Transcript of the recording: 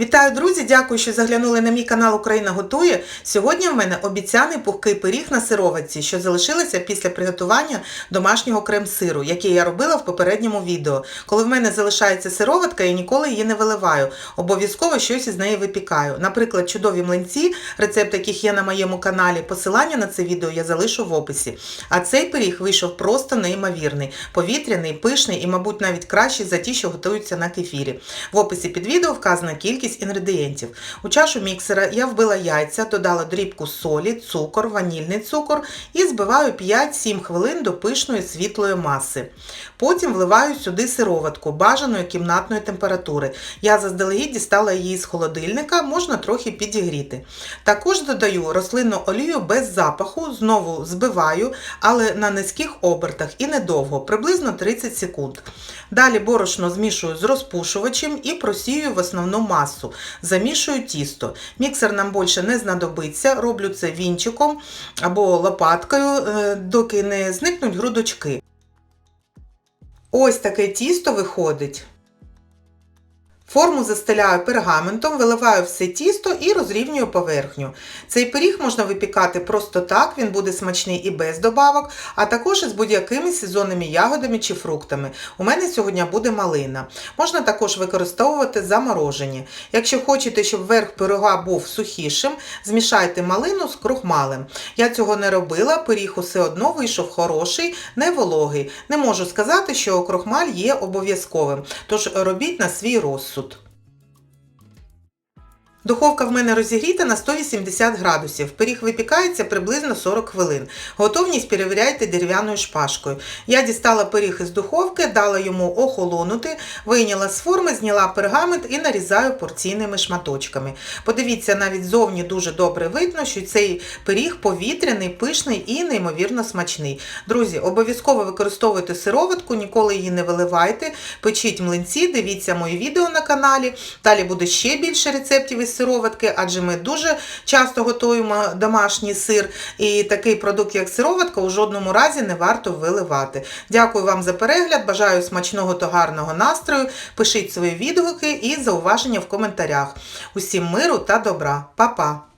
Вітаю, друзі! Дякую, що заглянули на мій канал Україна готує. Сьогодні в мене обіцяний пухкий пиріг на сироватці, що залишилося після приготування домашнього крем-сиру, який я робила в попередньому відео. Коли в мене залишається сироватка, я ніколи її не виливаю. Обов'язково щось із неї випікаю. Наприклад, чудові млинці, рецепт яких є на моєму каналі. Посилання на це відео я залишу в описі. А цей пиріг вийшов просто неймовірний, повітряний, пишний і, мабуть, навіть кращий за ті, що готуються на кефірі. В описі під відео вказана кількість інгредієнтів. У чашу міксера я вбила яйця, додала дрібку солі, цукор, ванільний цукор і збиваю 5-7 хвилин до пишної світлої маси. Потім вливаю сюди сироватку бажаної кімнатної температури. Я заздалегідь дістала її з холодильника, можна трохи підігріти. Також додаю рослинну олію без запаху, знову збиваю, але на низьких обертах і недовго, приблизно 30 секунд. Далі борошно змішую з розпушувачем і просію в основну масу. Замішую тісто. Міксер нам більше не знадобиться, роблю це вінчиком або лопаткою, е, доки не зникнуть грудочки. Ось таке тісто виходить. Форму застеляю пергаментом, виливаю все тісто і розрівнюю поверхню. Цей пиріг можна випікати просто так, він буде смачний і без добавок, а також із будь-якими сезонними ягодами чи фруктами. У мене сьогодні буде малина. Можна також використовувати заморожені. Якщо хочете, щоб верх пирога був сухішим, змішайте малину з крухмалем. Я цього не робила, пиріг усе одно вийшов хороший, не вологий. Не можу сказати, що крохмаль є обов'язковим, тож робіть на свій розсуд. Mesut. Духовка в мене розігріта на 180 градусів. Пиріг випікається приблизно 40 хвилин. Готовність перевіряйте дерев'яною шпажкою. Я дістала пиріг із духовки, дала йому охолонути, вийняла з форми, зняла пергамент і нарізаю порційними шматочками. Подивіться, навіть зовні дуже добре видно, що цей пиріг повітряний, пишний і неймовірно смачний. Друзі, обов'язково використовуйте сироватку, ніколи її не виливайте. Печіть млинці, дивіться мої відео на каналі. Далі буде ще більше рецептів із сироватки, адже ми дуже часто готуємо домашній сир, і такий продукт, як сироватка, у жодному разі не варто виливати. Дякую вам за перегляд, бажаю смачного та гарного настрою. Пишіть свої відгуки і зауваження в коментарях. Усім миру та добра. Па-па!